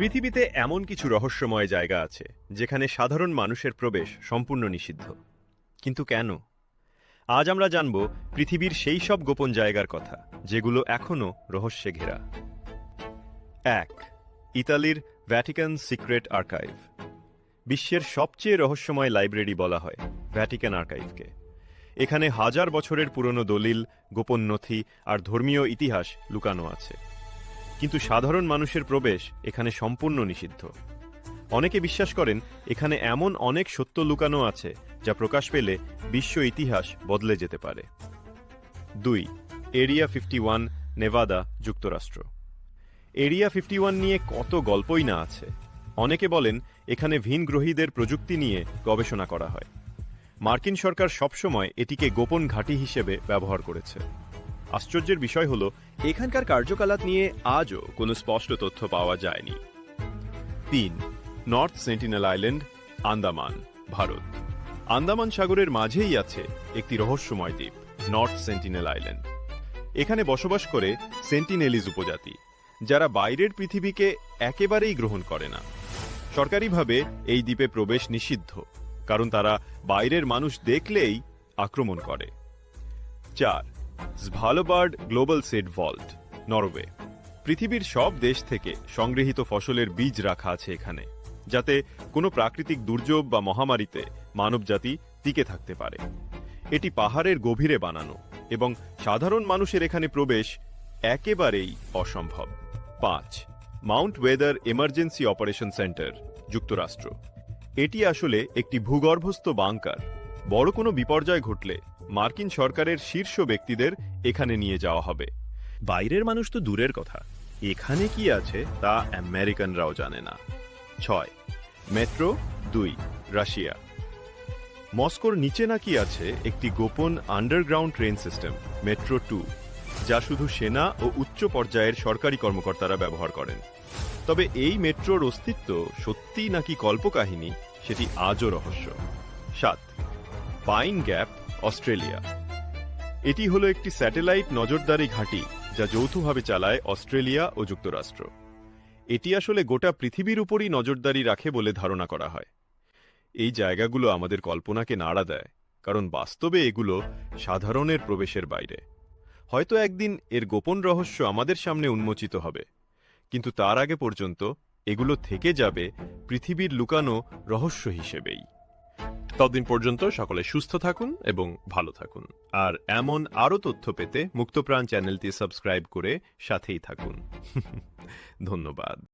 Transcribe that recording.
পৃথিবীতে এমন কিছু রহস্যময় জায়গা আছে, যেখানে সাধারণ মানুষের প্রবেশ সম্পূর্ণ নিষিদ্ধ। কিন্তু কেন? আজ আমরা জানব পৃথিবীর সেই সব গোপন জায়গার কথা, যেগুলো এখনও রহস্যে ঘেরা। এক, ইতালির ভ্যাটিকান সিক্রেট আর্কাইভ। বিশ্বের সবচেয়ে রহস্যময় লাইব্রেরি বলা হয় ভ্যাটিকান আর্কাইভকে। এখানে হাজার বছরের পুরনো দলিল, গোপন নথি আর ধর্মীয় ইতিহাস লুকানো আছে। কিন্তু সাধারণ মানুষের প্রবেশ এখানে সম্পূর্ণ নিষিদ্ধ। অনেকে বিশ্বাস করেন এখানে এমন অনেক সত্য লুকানো আছে যা প্রকাশ পেলে বিশ্ব ইতিহাস বদলে যেতে পারে। দুই, এরিয়া ফিফটি ওয়ান, নেভাদা যুক্তরাষ্ট্র। এরিয়া ফিফটি ওয়ান নিয়ে কত গল্পই না আছে। অনেকে বলেন এখানে ভিনগ্রহীদের প্রযুক্তি নিয়ে গবেষণা করা হয়। মার্কিন সরকার সবসময় এটিকে গোপন ঘাঁটি হিসেবে ব্যবহার করেছে। আশ্চর্যের বিষয় হল, এখানকার কার্যকলাপ নিয়ে আজও কোনো স্পষ্ট তথ্য পাওয়া যায়নি। তিন, North Sentinel Island, Andaman, Bharat. Andaman সাগরের মাঝেই আছে একটি রহস্যময় দ্বীপ, নর্থ সেন্টিনেল আইল্যান্ড। এখানে বসবাস করে সেন্টিনেলিজ উপজাতি, যারা বাইরের পৃথিবীকে একেবারেই গ্রহণ করে না। সরকারিভাবে এই দ্বীপে প্রবেশ নিষিদ্ধ, কারণ তারা বাইরের মানুষ দেখলেই আক্রমণ করে। চার Svalbard global seed vault Norway পৃথিবীর সব দেশ থেকে সংগৃহীত ফসলের বীজ রাখা আছে এখানে, যাতে কোনো প্রাকৃতিক দুর্যোগ বা মহামারীতে মানবজাতি টিকে থাকতে পারে। এটি পাহাড়ের গভীরে বানানো এবং সাধারণ মানুষের এখানে প্রবেশ একেবারেই অসম্ভব। পাঁচ, Mount Weather emergency operation centre, যুক্তরাষ্ট্র। এটি আসলে একটি ভূগর্ভস্থ বাংকার। বড় কোনো বিপর্যয় ঘটলে মার্কিন সরকারের শীর্ষ ব্যক্তিদের এখানে নিয়ে যাওয়া হবে। বাইরের মানুষ তো দূরের কথা। এখানে কি আছে তা আমেরিকানরাও জানে না। ছয়, মেট্রো দুই, রাশিয়া। মস্কোর নিচে নাকি আছে একটি গোপন underground train system, metro two, যা শুধু সেনা ও উচ্চ পর্যায়ের সরকারি কর্মকর্তারা ব্যবহার করেন। তবে এই মেট্রোর অস্তিত্ব সত্যিই নাকি কল্পকাহিনী, সেটি আজও রহস্য। সাত, পাইন গ্যাপ অস্ট্রেলিয়া। এটি হলো একটি স্যাটেলাইট নজরদারি ঘাঁটি যা যৌথভাবে চালায় অস্ট্রেলিয়া ও যুক্তরাষ্ট্র। এটি আসলে গোটা পৃথিবীর উপরই নজরদারি রাখে বলে ধারণা করা হয়। এই জায়গাগুলো আমাদের কল্পনাকে নাড়া দেয়, কারণ বাস্তবে এগুলো সাধারণের প্রবেশের বাইরে। হয়তো একদিন এর গোপন রহস্য আমাদের সামনে উন্মোচিত হবে, কিন্তু তার আগে পর্যন্ত এগুলো থেকে যাবে পৃথিবীর লুকানো রহস্য হিসেবেই। ততদিন পর্যন্ত সকলে সুস্থ থাকুন এবং ভালো থাকুন। আর এমন আরও তথ্য পেতে মুক্তপ্রাণ চ্যানেলটি সাবস্ক্রাইব করে সাথেই থাকুন। ধন্যবাদ।